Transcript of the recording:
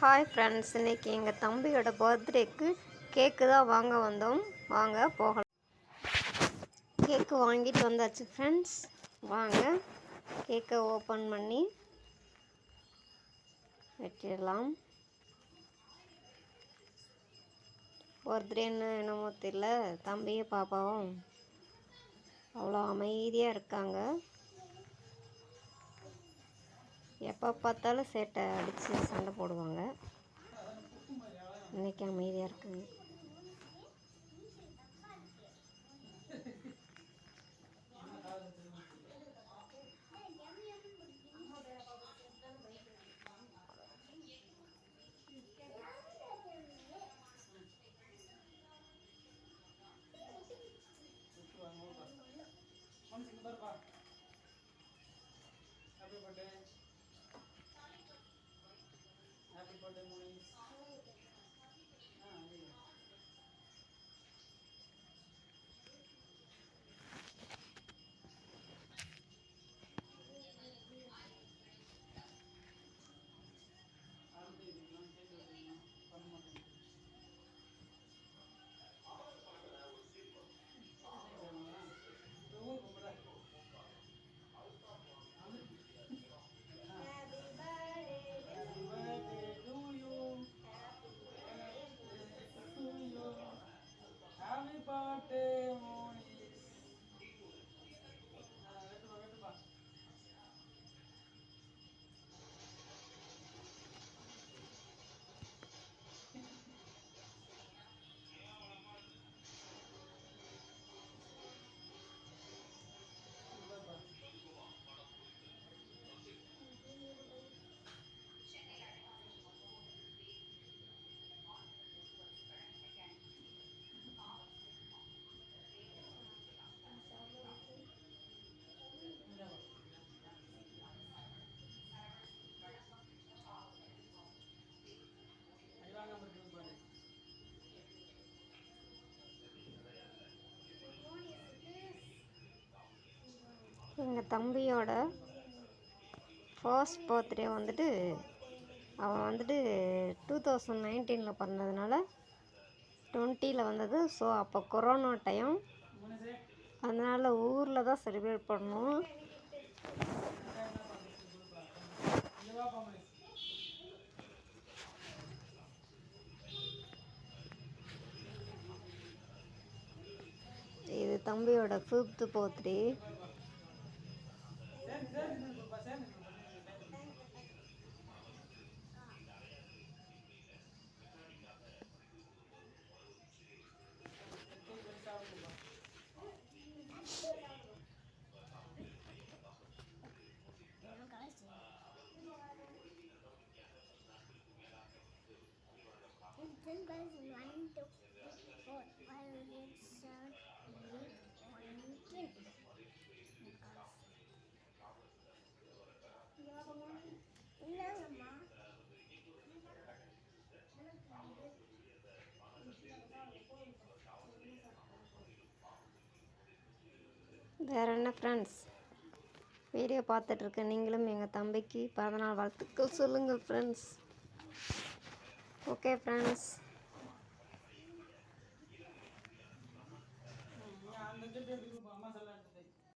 Hi friends இன்னைக்கு எங்கள் தம்பியோட பர்த்டேக்கு கேக்கு தான் வாங்க வந்தோம். வாங்க போகலாம். கேக்கு வாங்கிட்டு வந்தாச்சு ஃப்ரெண்ட்ஸ் வாங்க கேக்கை ஓப்பன் பண்ணி வெட்டிடலாம். பர்த்டேன்னு என்னமோ தெரியல தம்பியும் பாப்பாவும் அவ்வளோ அமைதியாக இருக்காங்க. எப்போ பார்த்தாலும் சேட்டை அடித்து சண்டை போடுவாங்க. இன்றைக்கி அமைதியாக இருக்குங்க. எங்கள் தம்பியோட ஃபர்ஸ்ட் பர்த்டே வந்துட்டு அவன் வந்துட்டு டூ தௌசண்ட் நைன்டீனில் பிறந்ததுனால டுவெண்ட்டியில் வந்தது. ஸோ அப்போ கொரோனா டைம் அதனால் ஊரில் தான் செலிப்ரேட் பண்ணோம். இது தம்பியோட ஃபிஃப்த்து பர்த்டே 10 bells 1, 2, 3, 4, 5, 6, 7, 8, 9, 10. இல்லைங்கம்மா வேறு என்ன ஃப்ரெண்ட்ஸ் வீடியோ பார்த்துட்ருக்கேன் நீங்களும் எங்கள் தம்பிக்கு பிறந்தநாள் வாழ்த்துக்கள் சொல்லுங்கள் ஃப்ரெண்ட்ஸ் ஓகே ஃப்ரெண்ட்ஸ் ம், நீ அந்த செட்டு எடுத்து